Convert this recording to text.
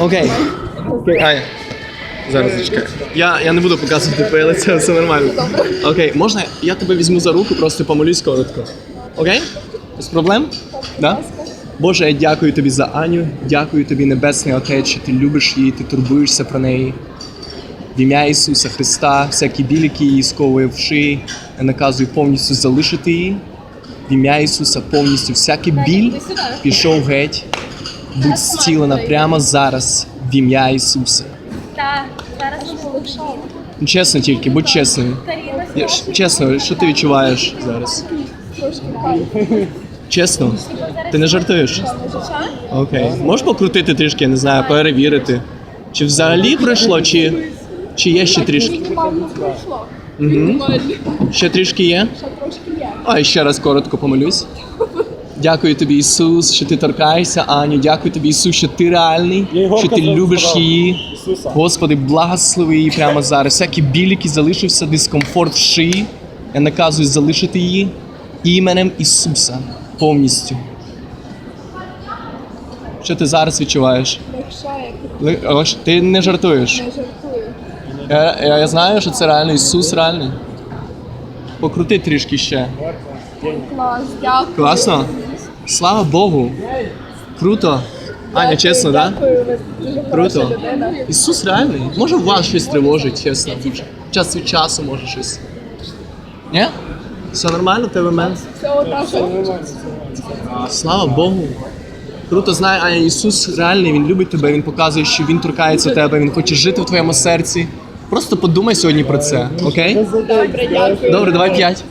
Окей. Окей. Аня. Зараз зачекай. Я, я не буду показувати лице, все нормально. Окей, можна я тебе візьму за руку, просто помолюсь коротко. Окей? Без проблем? Да? Боже, я дякую тобі за Аню, дякую тобі, Небесний що ти любиш її, ти турбуєшся про неї. В ім'я Ісуса Христа, всякі білі, які її сковує в шиї, я наказую повністю залишити її. В ім'я Ісуса повністю всякий біль пішов геть, будь зцілена прямо зараз в ім'я Ісуса. Так, зараз ми Чесно тільки, будь чесною. Чесно, що ти відчуваєш зараз? Чесно? Ти не жартуєш? Окей. Можеш покрутити трішки, я не знаю, перевірити. Чи взагалі пройшло, чи, чи є ще трішки? Угу. Ще трішки є? Ще трошки є. А, ще раз коротко помолюсь. Дякую тобі, Ісус, що ти торкаєшся, Аню. Дякую тобі, Ісус, що ти реальний, що ти любиш її. Ісуса. Господи, благослови її прямо зараз. Всякий біль, який залишився, дискомфорт в шиї. Я наказую залишити її іменем Ісуса повністю. Що ти зараз відчуваєш? Легше, як Ти не жартуєш. не жартую. Я, я, я знаю, що це реально Ісус реальний. Покрути трішки ще. Клас, дякую. Класно? Слава Богу! Круто! Аня, чесно, так? Круто. Ісус реальний. Може, вас щось тривожить, чесно. Час від часу може щось. Ні? Все нормально в тебе мен? Слава Богу. Круто знає, Аня, Ісус реальний, Він любить тебе, Він показує, що Він торкається тебе, Він хоче жити в твоєму серці. Просто подумай сьогодні про це, окей? Добре, дякую. Добре, давай п'ять.